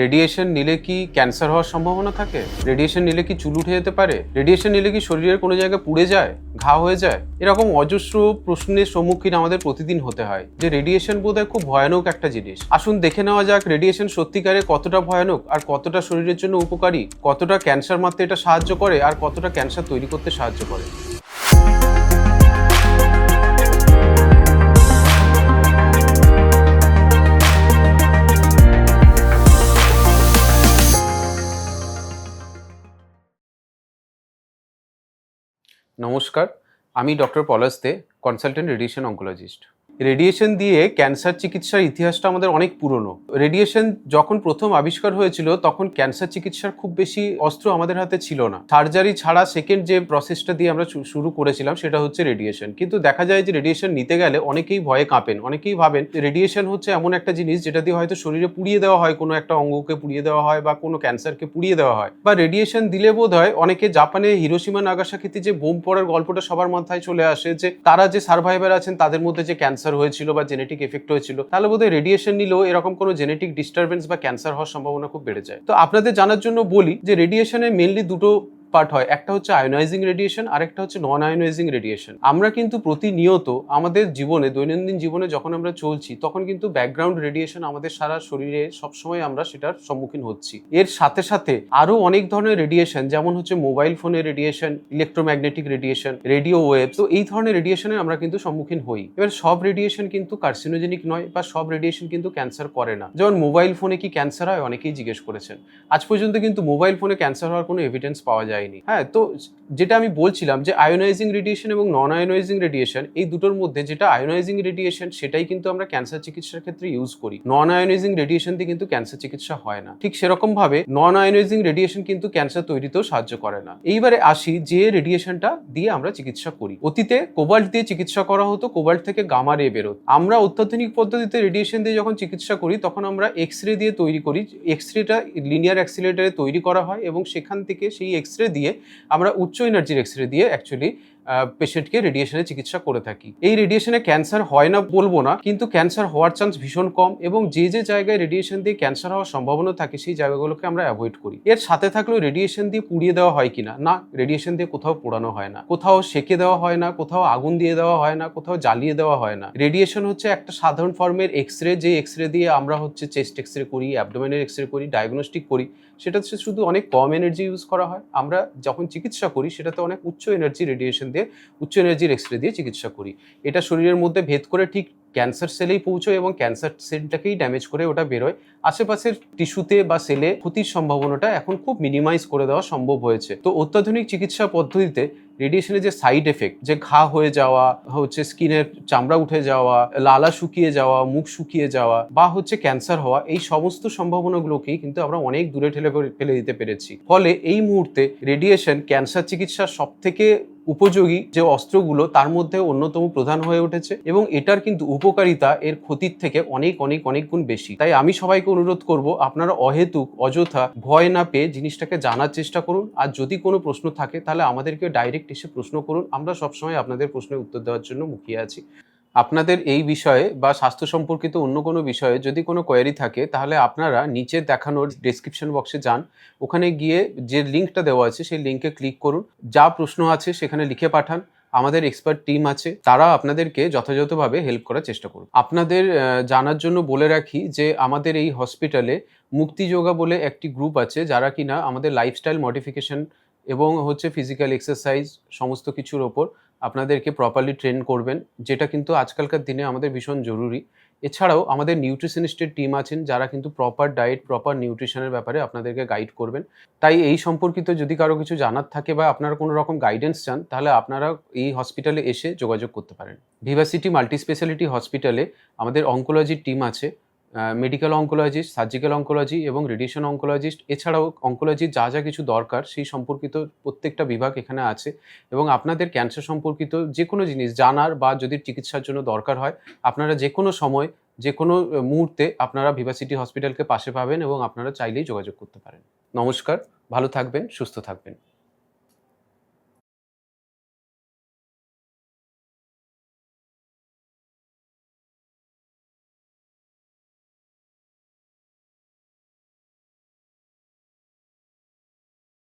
Radiation নিলে কি cancer হওয়ার সম্ভাবনা থাকে? রেডিয়েশন নিলে কি চুল উঠে যেতে পারে? রেডিয়েশন নিলে কি শরীরের কোনো জায়গায় পুড়ে যায়? ঘা হয়ে যায়? এরকম অজস্র প্রশ্নের সম্মুখীন আমাদের প্রতিদিন হতে হয়। যে রেডিয়েশন বোধহয় খুব ভয়ানক একটা জিনিস। আসুন দেখে নেওয়া যাক রেডিয়েশন সত্যিকারে কতটা ভয়ানক আর কতটা শরীরের জন্য উপকারী, কতটা ক্যান্সার মারতে এটা সাহায্য করে আর কতটা ক্যান্সার তৈরি করতে সাহায্য করে। নমস্কার আমি doctor Palash Dey consultant radiation oncologist radiation দিয়ে ক্যান্সার চিকিৎসার ইতিহাসটা আমাদের অনেক পুরনো। রেডিয়েশন যখন প্রথম আবিষ্কার হয়েছিল, তখন ক্যান্সার চিকিৎসার খুব বেশি অস্ত্র আমাদের হাতে ছিল না। সার্জারি ছাড়া সেকেন্ড যে প্রসেসটা দিয়ে আমরা শুরু করেছিলাম, সেটা হচ্ছে রেডিয়েশন কিন্তু দেখা যায় যে রেডিয়েশন নিতে গেলে অনেকেই ভয়ে কাঁপেন, অনেকেই ভাবেন রেডিয়েশন হচ্ছে এমন একটা জিনিস যেটা দিয়ে হয়তো শরীরে পুড়িয়ে দেওয়া হয়, কোনো একটা অঙ্গকে পুড়িয়ে দেওয়া হয় বা কোনো ক্যান্সারকে পুড়িয়ে দেওয়া হয়। বা রেডিয়েশন দিলে বোধ হয় অনেকে জাপানে হিরোসীমা নাগাসাকিতে যে বোম পড়ার গল্পটা সবার মাথায় চলে আসে যে তারা যে সার্ভাইভার আছেন, তাদের মধ্যে যে ক্যান্সার হয়েছিল বা জেনেটিক এফেক্ট হয়েছিল, তাহলে বোধহয় রেডিয়েশন নিলেও এরকম কোনো জেনেটিক ডিস্টারবেন্স বা ক্যান্সার হওয়ার সম্ভাবনা খুব বেড়ে যায়। তো আপনাদের জানার জন্য বলি যে রেডিয়েশনে মেনলি দুটো পার্ট হয়। একটা হচ্ছে আয়োনাইজিং রেডিয়েশন আর একটা হচ্ছে নন আয়োনাইজিং রেডিয়েশন আমরা কিন্তু প্রতিনিয়ত আমাদের জীবনে, দৈনন্দিন জীবনে যখন আমরা চলছি, তখন কিন্তু ব্যাকগ্রাউন্ড রেডিয়েশন আমাদের সারা শরীরে সবসময় আমরা সেটার সম্মুখীন হচ্ছি। এর সাথে সাথে আরও অনেক ধরনের রেডিয়েশন যেমন হচ্ছে মোবাইল ফোনের radiation electromagnetic radiation radio wave তো এই ধরনের রেডিয়েশনের আমরা কিন্তু সম্মুখীন হই। এবার সব রেডিয়েশন কিন্তু কার্সিনোজেনিক নয় বা সব রেডিয়েশন কিন্তু ক্যান্সার করে না। যেমন মোবাইল ফোনে কি ক্যান্সার হয়? অনেকেই জিজ্ঞেস করেছেন। আজ পর্যন্ত কিন্তু মোবাইল ফোনে ক্যান্সার হওয়ার কোনো এভিডেন্স পাওয়া যায়নি। হ্যাঁ তো যেটা আমি বলছিলাম যে আয়োনাইজিং রেডিয়েশন এবং নন আয়োনাইজিং রেডিয়েশন এই দুটোর মধ্যে যেটা আয়োনাইজিং রেডিয়েশন সেটাই কিন্তু আমরা ক্যান্সার চিকিৎসার ক্ষেত্রে ইউজ করি। নন আয়োনাইজিং রেডিয়েশন দিয়ে কিন্তু ক্যান্সার চিকিৎসা হয় না। ঠিক সেরকম ভাবে নন আয়োনাইজিং রেডিয়েশন কিন্তু ক্যান্সার তৈরিতেও সাহায্য করে না। এইবারে আসি যে রেডিয়েশনটা দিয়ে আমরা চিকিৎসা করি। অতীতে কোবাল্ট দিয়ে চিকিৎসা করা হতো কোবাল্ট থেকে গামা রে বেরোত। আমরা অত্যাধুনিক পদ্ধতিতে রেডিয়েশন দিয়ে যখন চিকিৎসা করি, তখন আমরা এক্স রে দিয়ে তৈরি করি। এক্স রেটা লিনিয়ার অ্যাক্সিলেটারে তৈরি করা হয় এবং সেখান থেকে সেই এক্স রে দিয়ে আমরা উচ্চ এনার্জির এক্স রে দিয়ে অ্যাকচুয়ালি পেশেন্টকে রেডিয়েশনের চিকিৎসা করে থাকি। এই রেডিয়েশনে ক্যান্সার হয় না বলব না, কিন্তু ক্যান্সার হওয়ার চান্স ভীষণ কম এবং যে যে জায়গায় রেডিয়েশন দিয়ে ক্যান্সার হওয়ার সম্ভাবনা থাকে সেই জায়গাগুলোকে আমরা অ্যাভয়েড করি। এর সাথে থাকলেও রেডিয়েশন দিয়ে পুড়িয়ে দেওয়া হয় কিনা? না রেডিয়েশন দিয়ে কোথাও পোড়ানো হয় না। কোথাও সেকে দেওয়া হয় না, কোথাও আগুন দিয়ে দেওয়া হয় না, কোথাও জ্বালিয়ে দেওয়া হয় না। রেডিয়েশন হচ্ছে একটা সাধারণ ফর্মের এক্স রে যে এক্স রে দিয়ে আমরা হচ্ছে চেস্ট এক্স রে করি অ্যাবডোমেনের এক্স রে করি ডায়াগনস্টিক করি। সেটা শুধু অনেক কম এনার্জি ইউজ করা হয়। আমরা যখন চিকিৎসা করি, সেটাতে অনেক উচ্চ এনার্জি রেডিয়েশন দিয়ে উচ্চ এনার্জির এক্স রে দিয়ে চিকিৎসা করি। এটা শরীরের মধ্যে ভেদ করে ঠিক ক্যান্সার সেলেই পৌঁছয় এবং ক্যান্সার সেলটাকেই ড্যামেজ করে ওটা বেরোয়। আশেপাশের টিস্যুতে বা সেলে ক্ষতির সম্ভাবনাটা এখন খুব মিনিমাইজ করে দেওয়া সম্ভব হয়েছে। তো অত্যাধুনিক চিকিৎসা পদ্ধতিতে রেডিয়েশনের যে সাইড এফেক্ট যে ঘা হয়ে যাওয়া, হচ্ছে স্কিনের চামড়া উঠে যাওয়া, লালা শুকিয়ে যাওয়া, মুখ শুকিয়ে যাওয়া বা হচ্ছে ক্যান্সার হওয়া, এই সমস্ত সম্ভাবনাগুলোকেই কিন্তু আমরা অনেক দূরে ঠেলে ফেলে- দিতে পেরেছি। ফলে এই মুহূর্তে রেডিয়েশন ক্যান্সার চিকিৎসার সব থেকে উপযোগী যে অস্ত্রগুলো তার মধ্যে অন্যতম প্রধান হয়ে উঠেছে এবং এটার কিন্তু উপকারিতা এর ক্ষতির থেকে অনেক অনেক অনেক গুণ বেশি। তাই আমি সবাইকে অনুরোধ করব, আপনারা অহেতুক, অযথা ভয় না পেয়ে জিনিসটাকে জানার চেষ্টা করুন। আর যদি কোনো প্রশ্ন থাকে, তাহলে আমাদেরকে ডাইরেক্ট এসে প্রশ্ন করুন। আমরা সবসময় আপনাদের প্রশ্নের উত্তর দেওয়ার জন্য মুখিয়ে আছি। আপনাদের এই বিষয়ে বা স্বাস্থ্য সম্পর্কিত অন্য কোনো বিষয়ে যদি কোনো কোয়ারি থাকে, তাহলে আপনারা নিচে দেখানোর ডেসক্রিপশন বক্সে যান। ওখানে গিয়ে যে লিঙ্কটা দেওয়া আছে, সেই লিঙ্কে ক্লিক করুন। যা প্রশ্ন আছে সেখানে লিখে পাঠান। আমাদের এক্সপার্ট টিম আছে। তারা আপনাদেরকে যথাযথভাবে হেল্প করার চেষ্টা করুন। আপনাদের জানার জন্য বলে রাখি যে আমাদের এই হসপিটালে মুক্তি যোগা বলে একটি গ্রুপ আছে, যারা কিনা আমাদের লাইফস্টাইল মডিফিকেশন এবং হচ্ছে ফিজিক্যাল এক্সারসাইজ সমস্ত কিছুর ওপর আপনাদেরকে প্রপারলি ট্রেন করবেন, যেটা কিন্তু আজকালকার দিনে আমাদের ভীষণ জরুরি। এছাড়াও আমাদের নিউট্রিশনিস্টের টিম আছেন, যারা কিন্তু প্রপার ডায়েট প্রপার নিউট্রিশনের ব্যাপারে আপনাদেরকে গাইড করবেন। তাই এই সম্পর্কিত যদি কারও কিছু জানার থাকে বা আপনারা কোনো রকম গাইডেন্স চান, তাহলে আপনারা এই হসপিটালে এসে যোগাযোগ করতে পারেন। ভিভাসিটি মাল্টি স্পেশালিটি হসপিটালে আমাদের অঙ্কোলজির টিম আছে। মেডিকেল অঙ্কোলজিস্ট সার্জিক্যাল অঙ্কোলজি এবং রেডিয়েশন অঙ্কোলজিস্ট এছাড়াও অঙ্কোলজির যা যা কিছু দরকার, সেই সম্পর্কিত প্রত্যেকটা বিভাগ এখানে আছে এবং আপনাদের ক্যান্সার সম্পর্কিত যে কোনো জিনিস জানার বা যদি চিকিৎসার জন্য দরকার হয়, আপনারা যে কোনো সময়, যে কোনো মুহূর্তে আপনারা ভিভাসিটি হসপিটালকে পাশে পাবেন এবং আপনারা চাইলেই যোগাযোগ করতে পারেন। নমস্কার, ভালো থাকবেন, সুস্থ থাকবেন।